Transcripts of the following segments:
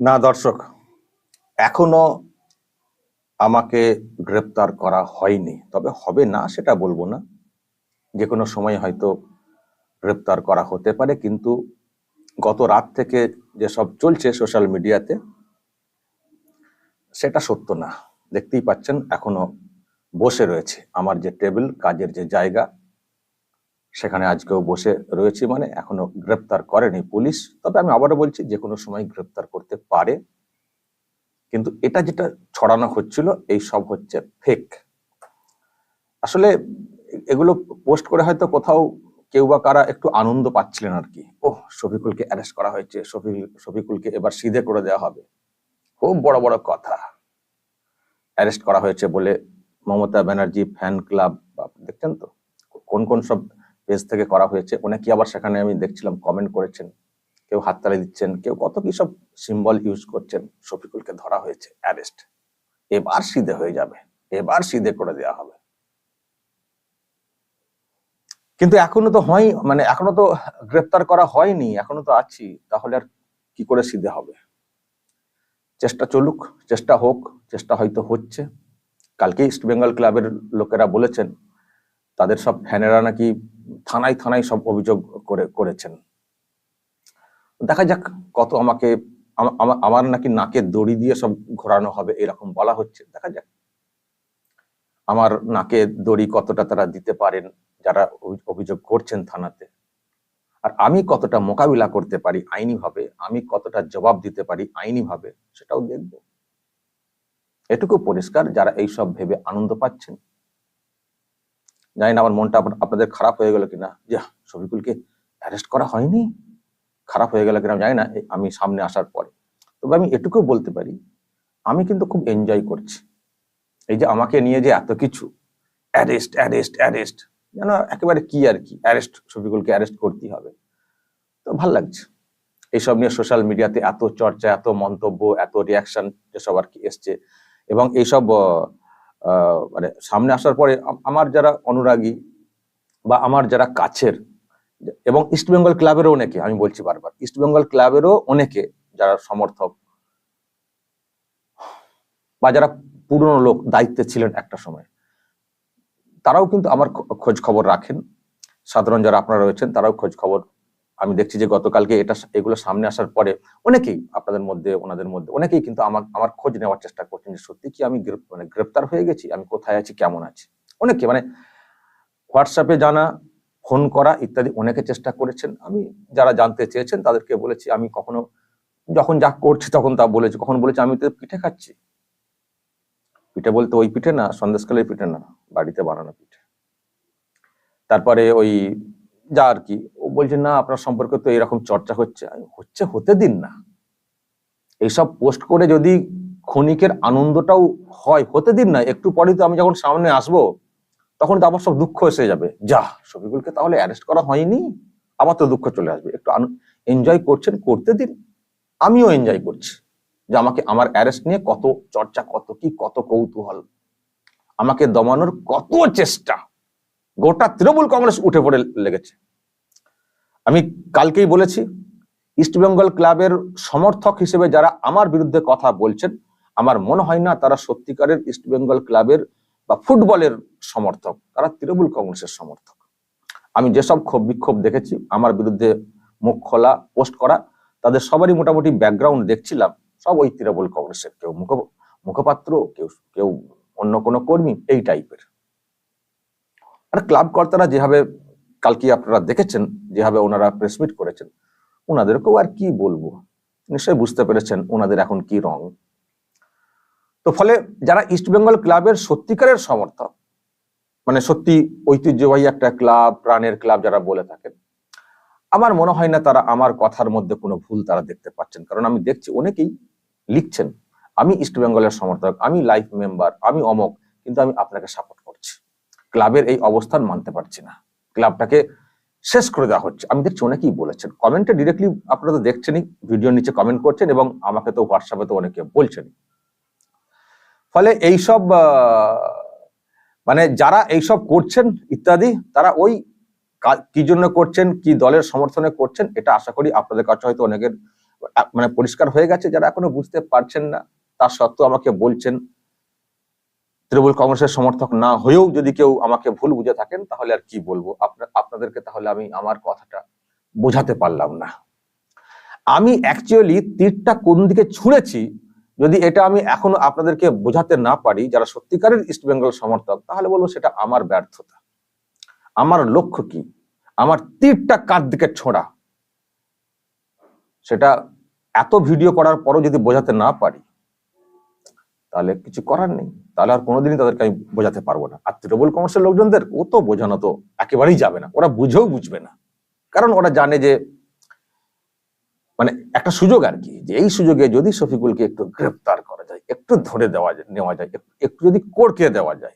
না, দর্শক, এখনও আমাকে গ্রেপ্তার করা হয়নি। তবে হবে না, সেটা বলব না। যে কোনো সময় হয়তো গ্রেপ্তার করা হতে পারে, কিন্তু গত রাত থেকে যেসব চলছে সোশ্যাল মিডিয়াতে, সেটা সত্য না। দেখতেই পাচ্ছেন, এখনও বসে রয়েছে আমার যে টেবিল, কাজের যে জায়গা সেখানে আজকেও বসে রয়েছি মানে এখনও গ্রেপ্তার করেনি পুলিশ। তবে আমি আবারও বলছি, যে কোনো সময় গ্রেপ্তার করতে পারে। কিন্তু এটা যেটা ছড়ানো হচ্ছিল, এই সব হচ্ছে ফেক আসলে এগুলো পোস্ট করে হয়তো কোথাও কেউ বা কারা একটু আনন্দ পাচ্ছিলেন আর কি। ও শফিকুলকে অ্যারেস্ট করা হয়েছে শফিকুল শফিকুলকে এবার সিধে করে দেওয়া হবে। খুব বড় বড় কথা। অ্যারেস্ট করা হয়েছে বলে মমতা ব্যানার্জি ফ্যান ক্লাব দেখছেন তো, কোন কোন সব পেজ থেকে করা হয়েছে। অনেকে আবার সেখানে আমি দেখছিলাম কমেন্ট করেছেন, কেউ হাততালি দিচ্ছেন, কেউ কত কি সব সিম্বল ইউজ করছেন, শফিকুলকে ধরা হয়েছে অ্যারেস্ট এবার সিধে হয়ে যাবে, এবার সিধে করে দেওয়া হবে। কিন্তু এখনও তো হয় মানে এখনও তো গ্রেপ্তার করা হয়নি, এখনও তো আছি, তাহলে আর কি করে সিধে হবে? চেষ্টা চলুক, চেষ্টা হোক, চেষ্টা হয়তো হচ্ছে। কালকে ইস্ট বেঙ্গল ক্লাবের লোকেরা বলেছেন, তাদের সব ফ্যানেরা নাকি থানায় থানায় সব অভিযোগ করে, করেছেন। দেখা যাক কত আমাকে, আমা- আমা- আমার নাকি নাকে দড়ি দিয়ে সব ঘোরানো হবে এরকম বলা হচ্ছে, দেখা যাক। আমার নাকে দড়ি কতটা তারা দিতে পারেন, যারা অভিযোগ করছেন থানাতে। আর আমি কতটা মোকাবিলা করতে পারি আইনি ভাবে আমি কতটা জবাব দিতে পারি আইনি ভাবে সেটাও দেখব। এটুকু পরিষ্কার যারা এইসব ভেবে আনন্দ পাচ্ছেন। জানি না আমার মনটা আপনাদের খারাপ হয়ে গেল কিনা। যে শফিকুলকে অ্যারেস্ট করা হয়নি? খারাপ হয়ে গেল কিনা জানি না আমি সামনে আসার পরে। তবে আমি এটুকু বলতে পারি, আমি কিন্তু খুব এনজয় করছি। এই যে আমাকে নিয়ে যে এত কিছু অ্যারেস্ট অ্যারেস্ট অ্যারেস্ট যেন একেবারে কি আর কি অ্যারেস্ট শফিকুলকে অ্যারেস্ট করতেই হবে। তো ভালো লাগছে। এইসব নিয়ে সোশ্যাল মিডিয়াতে এত চর্চা, এত মন্তব্য, এত রিয়াকশন যেসব আর কি এসছে, এবং এইসব মানে সামনে আসার পরে আমার যারা অনুরাগী বা আমার যারা কাছের, এবং ইস্ট বেঙ্গল ক্লাবেরও অনেকে, আমি বলছি বারবার ইস্ট বেঙ্গল ক্লাবেরও অনেকে যারা সমর্থক বা যারা পুরনো লোক, দায়িত্বে ছিলেন একটা সময়, তারাও কিন্তু আমার খোঁজ খবর রাখেন। সাধারণ যারা আপনারা রয়েছেন, তারাও খোঁজ খবর আমি দেখছি যে গতকালকে এটা এগুলো সামনে আসার পরে অনেকেই আপনাদের মধ্যে, ওনাদের মধ্যে, অনেকেই কিন্তু আমার আমার খোঁজ নেওয়ার চেষ্টা করছেন যে সত্যি কি আমি মানে গ্রেপ্তার হয়ে গেছি? আমি কোথায় আছি? কেমন আছি? অনেকে মানে হোয়াটসঅ্যাপে জানা, ফোন করা ইত্যাদি অনেকে চেষ্টা করেছেন। আমি যারা জানতে চেয়েছেন তাদেরকে বলেছি, আমি কখনো যখন যা করছি তখন তা বলেছি। কখন বলেছি, আমি তো পিঠে খাচ্ছি। পিঠে বলতে ওই পিঠে না সন্দেশকালের পিঠে না, বাড়িতে বানানো পিঠে। তারপরে ওই যা আর কি বলছে, না, আপনার সম্পর্কে তো এরকম চর্চা হচ্ছে। হচ্ছে, হতে দিন না। এইসব পোস্ট করে যদি ক্ষণিকের আনন্দটাও হয়, হতে দিন না, একটু পরে তো আমি যখন সামনে আসব, তখন তো আবার সব দুঃখ এসে যাবে। যা, শফিকুলকে তাহলে অ্যারেস্ট করা হয়নি আবার তো দুঃখ চলে আসবে। একটু এনজয় করছেন, করতে দিন। আমিও এনজয় করছি যে আমাকে, আমার অ্যারেস্ট নিয়ে কত চর্চা, কত কি, কত কৌতূহল। আমাকে দমানোর কত চেষ্টা। গোটা তৃণমূল কংগ্রেস উঠে পড়ে লেগেছে। আমি কালকেই বলেছি ইস্ট বেঙ্গল ক্লাবের সমর্থক হিসেবে যারা আমার বিরুদ্ধে কথা বলছেন, আমার মনে হয় না তারা সত্যিকারের ইস্ট বেঙ্গল ক্লাবের বা ফুটবলের সমর্থক, তারা তৃণমূল কংগ্রেসের সমর্থক। আমি যেসব ক্ষোভ বিক্ষোভ দেখেছি, আমার বিরুদ্ধে মুখ খোলা, পোস্ট করা, তাদের সবারই মোটামুটি ব্যাকগ্রাউন্ড দেখছিলাম, সব ওই তৃণমূল কংগ্রেসের, কেউ মুখ, মুখপাত্র, কেউ কেউ অন্য কোনো কর্মী, এই টাইপের আর ক্লাব কর্তারা যেভাবে কালকে আপনারা দেখেছেন যেভাবে ওনারা প্রেসমিট করেছেন। ওনাদেরকেও আর কি বলব? নিশ্চয়ই বুঝতে পেরেছেন ওনাদের এখন কি রং। তো ফলে যারা ইস্ট বেঙ্গল ক্লাবের সত্যিকারের সমর্থক মানে সত্যি ঐতিহ্যবাহী একটা ক্লাব প্রাণের ক্লাব যারা বলে থাকেন, আমার মনে হয় না তারা আমার কথার মধ্যে কোনো ভুল তারা দেখতে পাচ্ছেন। কারণ আমি দেখছি অনেকেই লিখছেন, আমি ইস্ট বেঙ্গলের সমর্থক, আমি লাইফ মেম্বার আমি অমক, কিন্তু আমি আপনাকে সাপোর্ট করছি। ক্লাবের এই অবস্থান মানতে পারছি না। ক্লাবটাকে শেষ করে দেওয়া হচ্ছে। আমি দেখছি অনেকেই বলেছেন। কমেন্টে ডিরেক্টলি আপনারা তো দেখছেনই ভিডিও নিচে কমেন্ট করছেন এবং আমাকে তো হোয়াটসঅ্যাপে তো অনেকে বলছেন ফলে এইসব মানে যারা এইসব করছেন ইত্যাদি, তারা ওই কি জন্য করছেন, কি দলের সমর্থনে করছেন, এটা আশা করি আপনাদের কাছে হয়তো অনেকের মানে পরিষ্কার হয়ে গেছে। যারা এখনও বুঝতে পারছেন না তার সত্ত্বেও আমাকে বলছেন তৃণমূল কংগ্রেসের সমর্থক না হয়েও যদি কেউ আমাকে ভুল বুঝে থাকেন, তাহলে আর কি বলব? আপনাদেরকে তাহলে আমি আমার কথাটা বোঝাতে পারলাম না। আমি অ্যাকচুয়ালি তীরটা কোন দিকে ছুঁড়েছি, যদি এটা আমি এখনও আপনাদেরকে বোঝাতে না পারি, যারা সত্যিকারের ইস্ট বেঙ্গল সমর্থক, তাহলে বলব সেটা আমার ব্যর্থতা। আমার লক্ষ্য কি? আমার তীরটা কার দিকে ছোঁড়া? সেটা এত ভিডিও করার পরও যদি বোঝাতে না পারি তাহলে কিছু করার নেই। তাহলে আর কোনোদিনই তাদেরকে আমি বোঝাতে পারব না। আর তৃণমূল কংগ্রেসের লোকজনদের ও তো বোঝানো তো একেবারেই যাবে না। ওরা বুঝেও বুঝবে না। কারণ ওরা জানে যে মানে একটা সুযোগ আর কি, যে এই সুযোগে যদি শফিকুলকে একটু গ্রেপ্তার করা যায়, একটু ধরে দেওয়া যায়, নেওয়া যায়, একটু- যদি কোরকে দেওয়া যায়।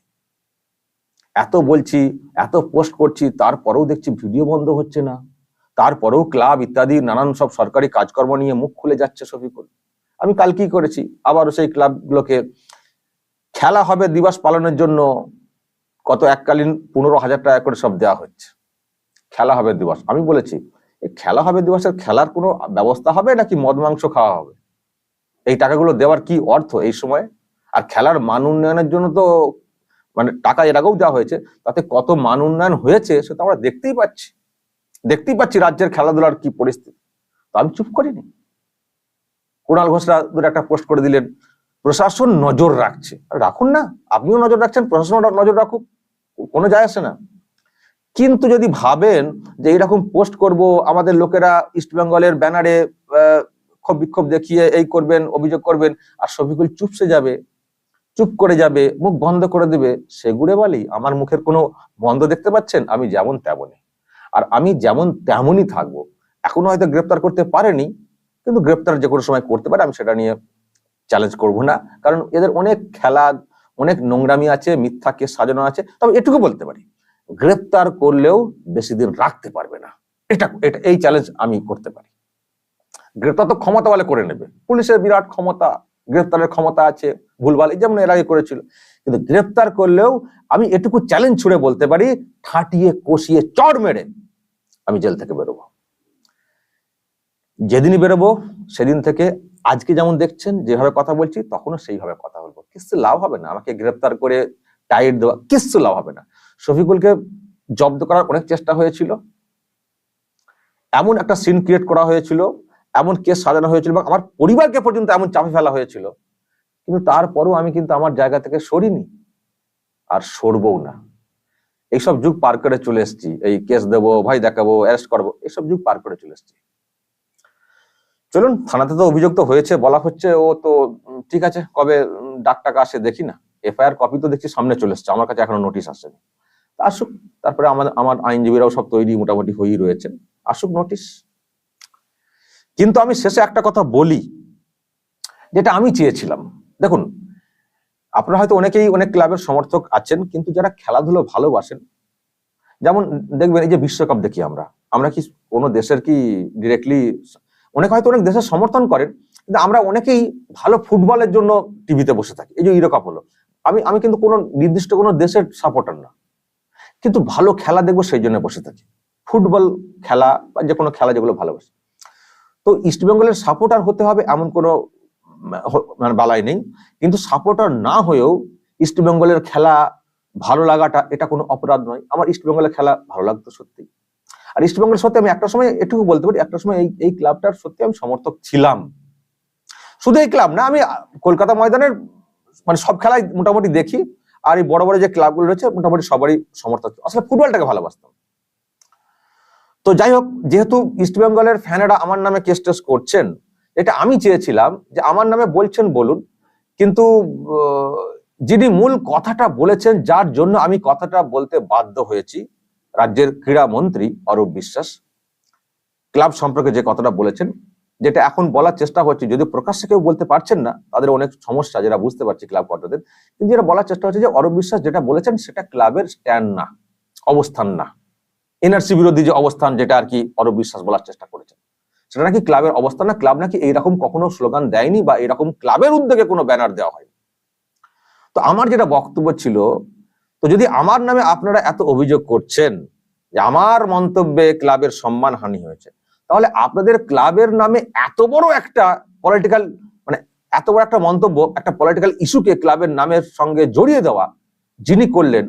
এত বলছি, এত পোস্ট করছি, তারপরেও দেখছি ভিডিও বন্ধ হচ্ছে না। তারপরেও ক্লাব ইত্যাদি, নানান সব সরকারি কাজকর্ম নিয়ে মুখ খুলে যাচ্ছে শফিকুল। আমি কাল কি করেছি? আবারও সেই ক্লাবগুলোকে খেলা হবে দিবস পালনের জন্য কত এককালীন পনেরো হাজার টাকা করে সব দেওয়া হচ্ছে। খেলা হবে দিবস। আমি বলেছি খেলা হবে দিবসের খেলার কোনো ব্যবস্থা হবে নাকি মদ মাংস খাওয়া হবে? এই টাকাগুলো দেওয়ার কি অর্থ এই সময়? আর খেলার মান উন্নয়নের জন্য তো মানে টাকা এর আগেও দেওয়া হয়েছে, তাতে কত মান উন্নয়ন হয়েছে সেটা আমরা দেখতেই পাচ্ছি। দেখতেই পাচ্ছি রাজ্যের খেলাধুলার কি পরিস্থিতি। তো আমি চুপ করিনি। কুণাল ঘোষরা দুটো একটা পোস্ট করে দিলেন, প্রশাসন নজর রাখছে। রাখুন না, আপনিও নজর রাখছেন প্রশাসন নজর রাখুক, কোনো যায় আসে না। কিন্তু যদি ভাবেন যে এরকম পোস্ট করব, আমাদের লোকেরা ইস্ট বেঙ্গলের ব্যানারে ক্ষোভ বিক্ষোভ দেখিয়ে এই করবেন, অভিযোগ করবেন, আর শফিকুল চুপসে যাবে, চুপ করে যাবে, মুখ বন্ধ করে দেবে সেগুড়ে বলি। আমার মুখের কোনো বন্ধ দেখতে পাচ্ছেন? আমি যেমন তেমনই। আর আমি যেমন তেমনই থাকব। এখনও হয়তো গ্রেপ্তার করতে পারেনি কিন্তু গ্রেপ্তার যে কোনো সময় করতে পারে, আমি সেটা নিয়ে চ্যালেঞ্জ করব না। কারণ এদের অনেক খেলা, অনেক নোংরামি আছে মিথ্যা কেস সাজানো আছে। তবে এটুকু বলতে পারি, গ্রেপ্তার করলেও বেশি দিন রাখতে পারবে না। এটা এটা, এই চ্যালেঞ্জ আমি করতে পারি। গ্রেপ্তার তো ক্ষমতা বলে করে নেবে। পুলিশের বিরাট ক্ষমতা, গ্রেপ্তারের ক্ষমতা আছে, ভুলভাল যেমন এর আগে করেছিল। কিন্তু গ্রেপ্তার করলেও আমি এটুকু চ্যালেঞ্জ ছুড়ে বলতে পারি, ঠাটিয়ে, কষিয়ে, চড় মেরে আমি জেল থেকে বেরোবো। যেদিনই বেরোবো, সেদিন থেকে আজকে যেমন দেখছেন, যেভাবে কথা বলছি, তখনও সেইভাবে কথা বলব। কিছু লাভ হবে না। আমাকে গ্রেপ্তার করে টাইট দেওয়া কিছু লাভ হবে না। শফিকুলকে জব্দ করার অনেক চেষ্টা হয়েছিল। এমন একটা সিন ক্রিয়েট করা হয়েছিল, এমন কেস সাজানো হয়েছিল এবং আমার পরিবারকে পর্যন্ত এমন চাপে ফেলা হয়েছিল। কিন্তু তারপরেও আমি কিন্তু আমার জায়গা থেকে সরিনি, আর সরবও না। এইসব যুগ পার করে চলে এসেছি। এই কেস দেবো, ভাই দেখাবো অ্যারেস্ট করব, এইসব যুগ পার করে চলে এসেছি। চলুন, থানাতে তো অভিযোগ তো হয়েছে, বলা হচ্ছে, ও তো ঠিক আছে, কবে ডাক টাকা আসে দেখি না। এফআইআর কপি তো দেখছি সামনে চলে এসছে, আমার কাছে এখনও নোটিশ আসেনি। আসুক, তারপরে আমার আমার আইনজীবীরাও সব তৈরি মোটামুটি হয়েই রয়েছে, আসুক নোটিশ কিন্তু আমি শেষে একটা কথা বলি, যেটা আমি চেয়েছিলাম। দেখুন, আপনারা হয়তো অনেকেই অনেক ক্লাবের সমর্থক আছেন, কিন্তু যারা খেলাধুলো ভালোবাসেন, যেমন দেখবেন এই যে বিশ্বকাপ দেখি আমরা আমরা কি কোনো দেশের কি ডিরেক্টলি অনেক হয়তো অনেক দেশের সমর্থন করেন, কিন্তু আমরা অনেকেই ভালো ফুটবলের জন্য টিভিতে বসে থাকি। এই যে ইউরোকাপ হলো। আমি আমি কিন্তু কোনো নির্দিষ্ট কোনো দেশের সাপোর্টার না। কিন্তু ভালো খেলা দেখব সেই জন্য বসে থাকি। ফুটবল খেলা বা যে কোনো খেলা যেগুলো ভালোবাসি। তো ইস্টবেঙ্গলের সাপোর্টার হতে হবে এমন কোনো মানে বালাই নেই। কিন্তু সাপোর্টার না হয়েও ইস্টবেঙ্গলের খেলা ভালো লাগাটা, এটা কোনো অপরাধ নয়। আমার ইস্টবেঙ্গলের খেলা ভালো লাগতো সত্যি আর ইস্টবেঙ্গল সত্যি আমি একটা সময় এটুকু বলতে পারি, একটা সময় এই এই ক্লাবটার সত্যি আমি সমর্থক ছিলাম। শুধু এই ক্লাব না, আমি কলকাতা ময়দানের মানে সব খেলাই মোটামুটি দেখি, আর এই বড় বড় যে ক্লাবগুলো রয়েছে, মোটামুটি সবারই সমর্থক আসলে ফুটবলটাকে ভালোবাসতাম। তো যাই হোক, যেহেতু ইস্টবেঙ্গলের ফ্যানেরা আমার নামে কেস টেস করছেন, এটা আমি চেয়েছিলাম যে আমার নামে বলছেন বলুন, কিন্তু যিনি মূল কথাটা বলেছেন, যার জন্য আমি কথাটা বলতে বাধ্য হয়েছি রাজ্যের ক্রীড়া মন্ত্রী অরূপ বিশ্বাস ক্লাব সম্পর্কে যে কথাটা বলেছেন, যেটা এখন বলার চেষ্টা হচ্ছে যদি প্রকাশ্যে কেউ বলতে পারছেন না, তাদের অনেক সমস্যা যেটা বুঝতে পারছি ক্লাব কর্তাদের, কিন্তু যেটা বলার চেষ্টা হচ্ছে যে অরূপ বিশ্বাস যেটা বলেছেন সেটা ক্লাবের স্ট্যান্ড না, অবস্থান না। এনআরসি বিরোধী যে অবস্থান যেটা আর কি অরূপ বিশ্বাস বলার চেষ্টা করেছেন, সেটা নাকি ক্লাবের অবস্থান না? ক্লাব নাকি এইরকম কখনো স্লোগান দেয়নি বা এরকম ক্লাবের উদ্যোগে কোনো ব্যানার দেওয়া হয়নি? তো আমার যেটা বক্তব্য ছিল তো যদি আমার নামে আপনারা এত অভিযোগ করছেন যে আমার মন্তব্যে ক্লাবের সম্মান হানি হয়েছে, তাহলে আপনাদের ক্লাবের নামে এত বড় একটা পলিটিক্যাল মানে এত বড় একটা মন্তব্য, একটা পলিটিক্যাল ইস্যুকে ক্লাবের নামের সঙ্গে জড়িয়ে দেওয়া যিনি করলেন,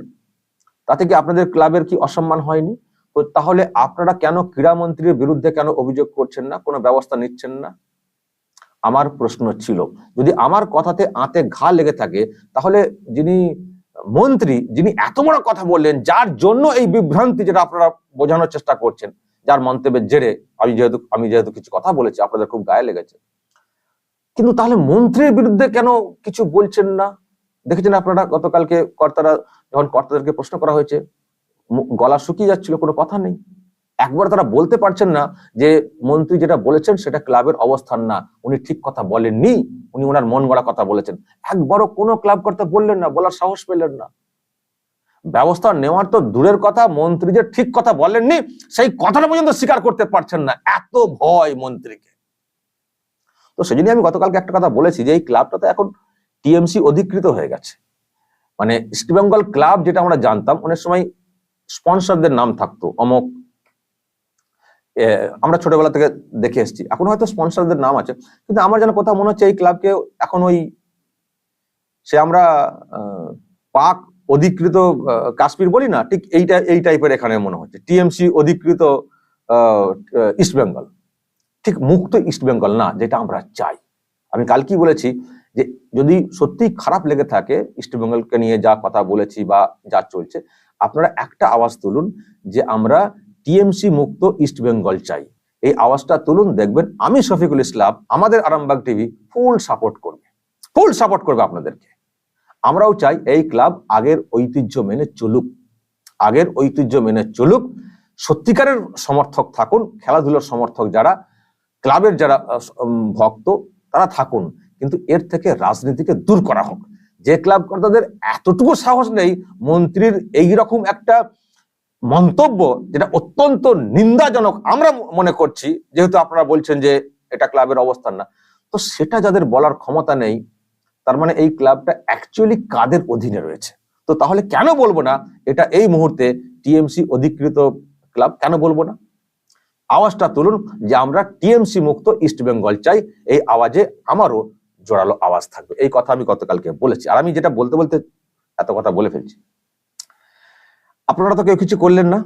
তাতে কি আপনাদের ক্লাবের কি অসম্মান হয়নি? তো তাহলে আপনারা কেন ক্রীড়ামন্ত্রীর বিরুদ্ধে কেন অভিযোগ করছেন না? কোনো ব্যবস্থা নিচ্ছেন না? আমার প্রশ্ন ছিল, যদি আমার কথাতে আঁতে ঘা লেগে থাকে, তাহলে যিনি মন্ত্রী যিনি এত বড় কথা বললেন, যার জন্য এই বিভ্রান্তি যেটা আপনারা বোঝানোর চেষ্টা করছেন, যার মন্তব্যের জেরে আমি যেহেতু আমি যেহেতু কিছু কথা বলেছি, আপনাদের খুব গায়ে লেগেছে। কিন্তু তাহলে মন্ত্রীর বিরুদ্ধে কেন কিছু বলছেন না? দেখেছেন আপনারা গতকালকে কর্তারা, যখন কর্তাদেরকে প্রশ্ন করা হয়েছে গলা শুকিয়ে যাচ্ছিল, কোনো কথা নেই। একবার তারা বলতে পারছেন না যে মন্ত্রী যেটা বলেছেন সেটা ক্লাবের অবস্থান না। উনি ঠিক কথা বলেননি, উনি ওনার মন গড়া কথা বলেছেন। একবারও কোনো ক্লাব কর্তা বললেন না, বলার সাহস পেলেন না। ব্যবস্থা নেওয়ার তো দূরের কথা, মন্ত্রী যে ঠিক কথা বলেননি, সেই কথাটা পর্যন্ত স্বীকার করতে পারছেন না। এত ভয় মন্ত্রীকে। তো সেজন্য আমি গতকালকে একটা কথা বলেছি যে এই ক্লাবটা তো এখন টিএমসি অধিকৃত হয়ে গেছে। মানে ইস্টবেঙ্গল ক্লাব যেটা আমরা জানতাম, অনেক সময় স্পন্সরদের নাম থাকতো, অমক আমরা ছোটবেলা থেকে দেখে এসেছি। এখন হয়তো স্পন্সরদের নাম আছে, কিন্তু আমার যেন কোথাও মনে হচ্ছে এই ক্লাবকে এখন ওই সে আমরা পাক অধিকৃত কাশ্মীর বলি না, ঠিক এইটা, এই টাইপের এখানে মনে হচ্ছে। টিএমসি অধিকৃত ইস্ট বেঙ্গল ঠিক মুক্ত ইস্ট বেঙ্গল না, যেটা আমরা চাই। আমি কাল কি বলেছি যে যদি সত্যি খারাপ লেগে থাকে ইস্ট বেঙ্গলকে নিয়ে যা কথা বলেছি বা যা চলছে, আপনারা একটা আওয়াজ তুলুন যে আমরা টিএমসি মুক্ত ইস্ট বেঙ্গল চাই। এই আওয়াজটা তুলুন, দেখবেন আমি শফিকুল ইসলাম, আমাদের আরামবাগ টিভি ফুল সাপোর্ট করবে। ফুল সাপোর্ট করবে আপনাদেরকে। আমরাও চাই এই ক্লাব আগের ঐতিহ্য মেনে চলুক। আগের ঐতিহ্য মেনে চলুক। সত্যিকারের সমর্থক থাকুন, খেলাধুলার সমর্থক যারা, ক্লাবের যারা ভক্ত, তারা থাকুন। কিন্তু এর থেকে রাজনীতিকে দূর করা হোক। যে ক্লাব কর্তাদের এতটুকু সাহস নেই, মন্ত্রীর এই রকম একটা মন্তব্য যেটা অত্যন্ত নিন্দাজনক আমরা মনে করছি, যেহেতু আপনারা বলছেন যে এটা ক্লাবের অবস্থান না। তো সেটা যাদের বলার ক্ষমতা নেই, তার মানে এই ক্লাবটা অ্যাকচুয়ালি কাদের অধীনে রয়েছে? তো তাহলে কেন বলব না, এটা এই মুহূর্তে টিএমসি অধিকৃত ক্লাব, কেন বলব না? আওয়াজটা তুলুন যে আমরা টিএমসি মুক্ত ইস্ট বেঙ্গল চাই, এই আওয়াজে আমারও জোরালো আওয়াজ থাকবে। এই কথা আমি গতকালকে বলেছি। আর আমি যেটা বলতে বলতে এত কথা বলে ফেলছি। আপনারা তো কেউ কিছু করলেন না।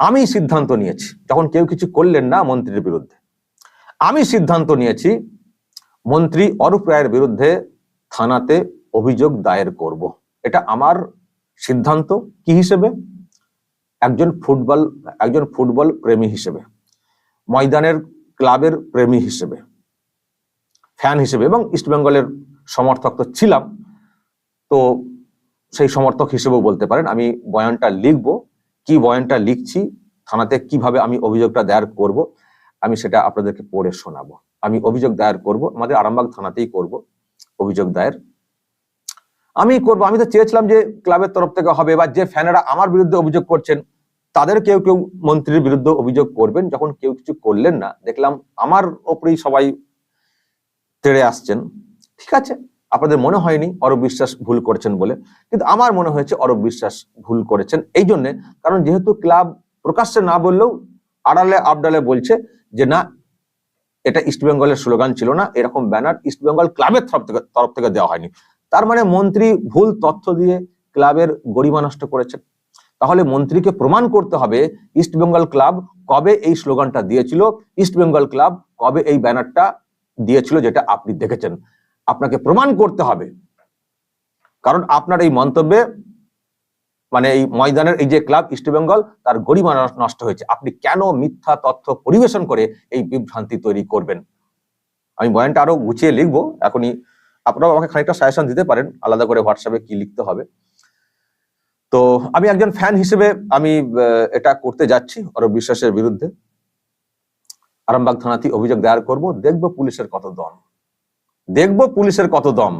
আমি সিদ্ধান্ত নিয়েছি, যখন কেউ কিছু করলেন না মন্ত্রীর বিরুদ্ধে। আমি সিদ্ধান্ত নিয়েছি, মন্ত্রী অরূপ রায়ের বিরুদ্ধে থানাতে অভিযোগ দায়ের করব। এটা আমার সিদ্ধান্ত, কি হিসেবে? একজন ফুটবল একজন ফুটবল প্রেমী হিসেবে, ময়দানের ক্লাবের প্রেমী হিসেবে, ফ্যান হিসেবে, এবং ইস্টবেঙ্গলের সমর্থক তো ছিলাম। তো সেই সমর্থক হিসেবেও বলতে পারেন। আমি বয়ানটা লিখব। কি বয়ানটা লিখছি, থানাতে কীভাবে আমি অভিযোগটা দায়ের করব, আমি সেটা আপনাদেরকে পড়ে শোনাবো। আমি অভিযোগ দায়ের করব, আমাদের আরামবাগ থানাতেই করব অভিযোগ দায়ের। আমি করব, আমি তো চেয়েছিলাম যে ক্লাবের তরফ থেকে হবে বা যে ফ্যানেরা আমার বিরুদ্ধে অভিযোগ করছেন, তাদের কেউ কেউ মন্ত্রীর বিরুদ্ধে অভিযোগ করবেন, যখন কেউ কিছু করলেন না, দেখলাম আমার ওপরেই সবাই তেড়ে আসছেন। ঠিক আছে? আপনাদের মনে হয়নি অরব বিশ্বাস ভুল করেছেন বলে, কিন্তু আমার মনে হয়েছে অরব বিশ্বাস ভুল করেছেন। এই জন্যে, কারণ যেহেতু ক্লাব প্রকাশ্যে না বললেও আড়ালে আবডালে বলছে যে, না, এটা ইস্ট বেঙ্গলের স্লোগান ছিল না, এরকম ব্যানার ইস্ট বেঙ্গল ক্লাবের তরফ থেকে তরফ থেকে দেওয়া হয়নি। তার মানে মন্ত্রী ভুল তথ্য দিয়ে ক্লাবের গরিমা নষ্ট করেছেন। তাহলে মন্ত্রীকে প্রমাণ করতে হবে ইস্ট বেঙ্গল ক্লাব কবে এই স্লোগানটা দিয়েছিল, ইস্ট বেঙ্গল ক্লাব কবে এই ব্যানারটা দিয়েছিল যেটা আপনি দেখেছেন। আপনাকে প্রমাণ করতে হবে। কারণ আপনার এই মন্তব্যে মানে এই ময়দানের এই যে ক্লাব, ইস্ট বেঙ্গল, তার গরিমা নষ্ট হয়েছে। আপনি কেন মিথ্যা তথ্য পরিবেশন করে এই বিভ্রান্তি তৈরি করবেন? আমি বয়ানটা আরও গুছিয়ে লিখব। এখনই আপনারাও আমাকে খানিকটা সাজেশন দিতে পারেন, আলাদা করে হোয়াটসঅ্যাপে কি লিখতে হবে। তো আমি একজন ফ্যান হিসেবে আমি এটা করতে যাচ্ছি অরব বিশ্বাসের বিরুদ্ধে। আরামবাগ থানাতে অভিযোগ দায়ের করব। দেখব পুলিশের কত দম। দেখব পুলিশের কত দম।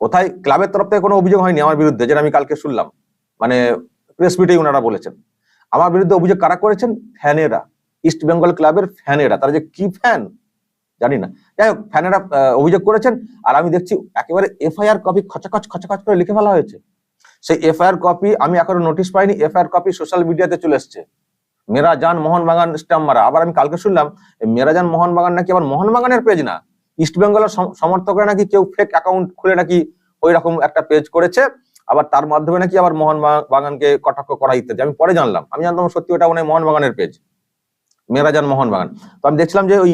কোথায়? ক্লাবের তরফ থেকে কোনো অভিযোগ হয়নি আমার বিরুদ্ধে, যেটা আমি কালকে শুনলাম। মানে প্রেস মিটেই ওনারা বলেছেন। আমার বিরুদ্ধে অভিযোগ কারা করেছেন? ফ্যানেরা। ইস্ট বেঙ্গল ক্লাবের ফ্যানেরা। তারা যে কি ফ্যান জানি না। যাই হোক, ফ্যানেরা অভিযোগ করেছেন। আর আমি দেখছি একেবারে এফআইআর কপি খচাখচ খচাখচ করে লিখে ফেলা হয়েছে। সেই এফআইআর কপি আমি এখনও নোটিশ পাইনি। এফআইআর কপি সোশ্যাল মিডিয়াতে চলে এসছে। মেরাজান মোহনবাগান স্ট্যাম্প মারা। আবার আমি কালকে শুনলাম, এই মেরা মোহনবাগান নাকি আবার মোহনবাগানের পেজ না? ইস্ট বেঙ্গলের সমর্থকরা নাকি কেউ ফেক অ্যাকাউন্ট খুলে নাকি ওই রকম একটা পেজ করেছে। আবার তার মাধ্যমে নাকি আবার মোহন বাগানকে কটাক্ষ করা ইত্যাদি। আমি পরে জানলাম। আমি জানতাম সত্যি ওটা মনে হয় মোহনবাগানের পেজ মেরা জান মোহনবাগান। তো আমি দেখছিলাম যে ওই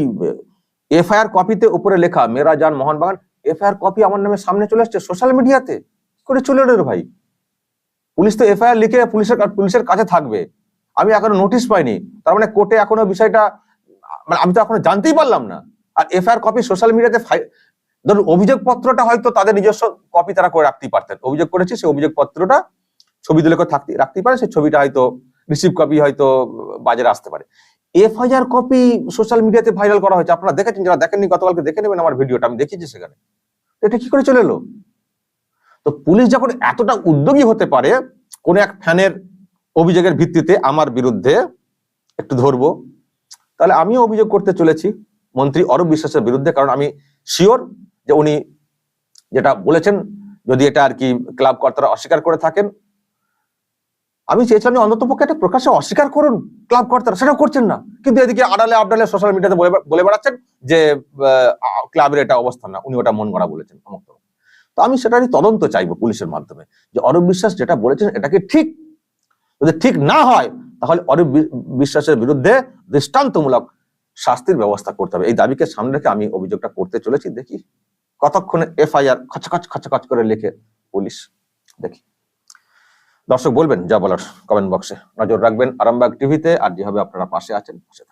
এফআইআর কপিতে উপরে লেখা মেরা জান মোহনবাগান এফআইআর কপি আমার নামে সামনে চলে আসছে সোশ্যাল মিডিয়াতে করে চলে রে ভাই? পুলিশ তো এফআইআর লিখে পুলিশের পুলিশের কাছে থাকবে। আমি এখনও নোটিশ পাইনি। তার মানে কোর্টে এখনও বিষয়টা মানে আমি তো এখনও জানতেই পারলাম না। আর এফআইআর কপি সোশ্যাল মিডিয়াতে ধরুন অভিযোগ পত্রটা হয়তো তাদের নিজস্ব কপি তারা করে রাখতেই পারতেন। অভিযোগ করেছে, সেই অভিযোগ পত্রটা ছবি করে থাকতে, রাখতেই পারে, সেই ছবিটা হয়তো রিসিভ কপি হয়তো বাজারে আসতে পারে। এফআইআর কপি সোশ্যাল মিডিয়াতে ভাইরাল করা হয়েছে। আপনারা দেখেছেন, যারা দেখেননি, গতকালকে দেখে নেবেন আমার ভিডিওটা আমি দেখিয়েছি সেখানে। এটা কি করে চলে এলো? তো পুলিশ যখন এতটা উদ্যোগী হতে পারে, কোন এক ফ্যানের অভিযোগের ভিত্তিতে আমার বিরুদ্ধে, একটু ধরবো, তাহলে আমিও অভিযোগ করতে চলেছি। মন্ত্রী অরূপ বিশ্বাসের বিরুদ্ধে, কারণ আমি শিওর যে উনি যেটা বলেছেন, যদি এটা আর কি ক্লাব কর্তারা অস্বীকার করে থাকেন, আমি চেয়েছিলাম অন্তত পক্ষে একটা প্রকাশ্যে অস্বীকার করুন ক্লাব কর্তারা, সেটাও করছেন না। কিন্তু এদিকে আড়ালে আবডালে সোশ্যাল মিডিয়াতে বলে বেড়াচ্ছেন যে ক্লাবের এটা অবস্থা না, উনি ওটা মন গড়া বলেছেন তো আমি সেটারই তদন্ত চাইব পুলিশের মাধ্যমে, যে অরূপ বিশ্বাস যেটা বলেছেন এটাকে ঠিক? যদি ঠিক না হয়, তাহলে অরূপ বিশ্বাসের বিরুদ্ধে দৃষ্টান্তমূলক শাস্তির ব্যবস্থা করতে হবে। এই দাবিকে সামনে রেখে আমি অভিযোগটা করতে চলেছি। দেখি কতক্ষণে এফআইআর খচখচ খচখচ করে লিখে পুলিশ দেখি। দর্শক বলবেন, যা বলার কমেন্ট বক্সে নজর রাখবেন আরামবাগ টিভিতে আর যেভাবে আপনারা পাশে আছেন, পাশে